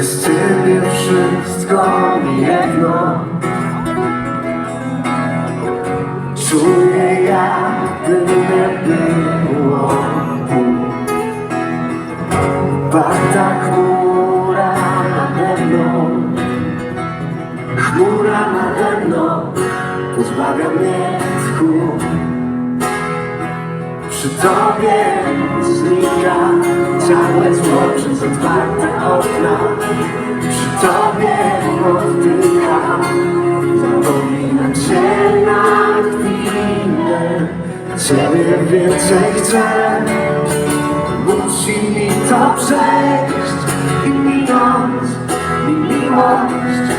Bez Ciebie wszystko mi jedno. Czuję jakby nie było Pada chmura nade mną. Chmura nade mną Pozbawia mnie tchu. Przy Tobie znika Ciałe zło przez otwarte okna. Ciebie więcej chcę, musi mi to przejść i minąć, i miłość,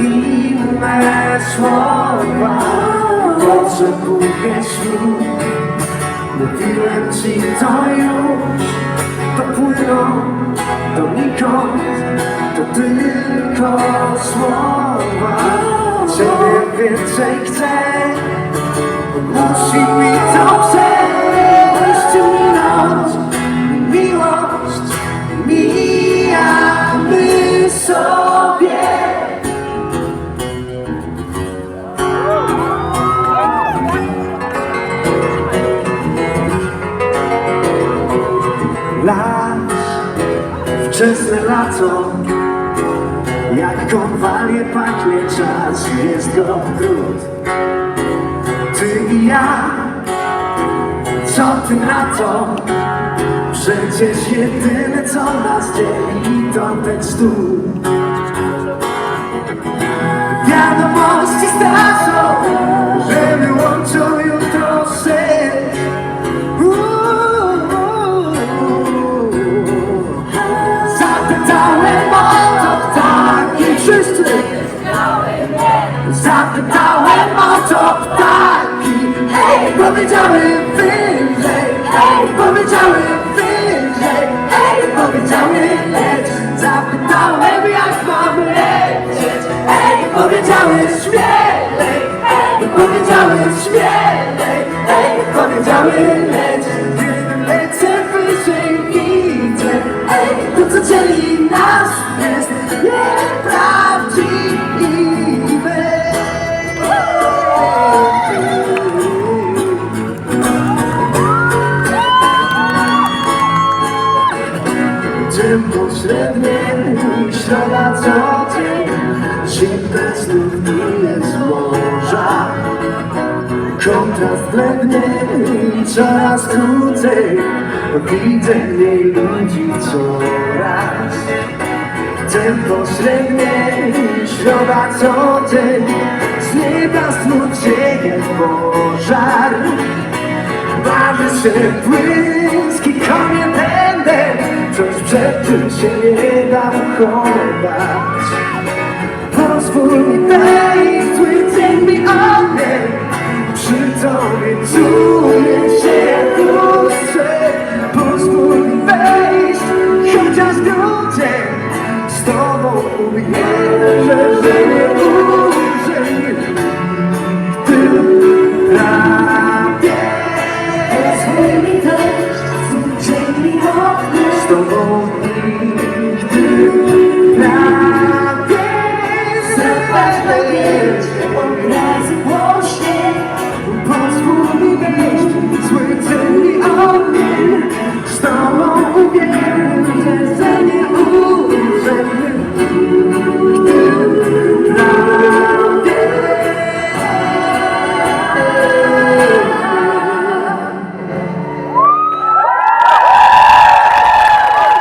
i inne słowa. Potrzebujesz mi Mówiłem ci to już Dopłyną donikąd To tylko słowa Ciebie więcej chcę sobie Las, wczesne lato Jak konwalie pachnie czas Jest go wrót Ty i ja Co ty na to? Przecież jedyne co nas dzieli To ten stół. Wiadomości straszą Że wyłączą jutro sen Zapytałem o to wszyscy. Zapytałem o to ptaki Hej, powiedziały wyżej Hej, powiedziały wyżej Hej, powiedziały leć. Zapytałem jak mam lecieć. Hej, powiedziały śmielej. Hej, powiedziały śmielej. Hej, powiedziały leć. Kiedy lecę wyżej widzę. Hej, to co dzieli nas Pośredniej środa co dzień Zimne znów płynie z Kontrast blednie i coraz krócej. Widzę mniej ludzi coraz. Tempo średnie środa co dzień Z nieba znów dzieje pożar. Bawię się błyski konie rzeczy się nie da chować. Pozwól mi wejść, will take me under Przy tobie czuję się jak lustrze Pozwól mi wejść, chociaż grudzień. Z tobą uwierzę, że nie uwierzę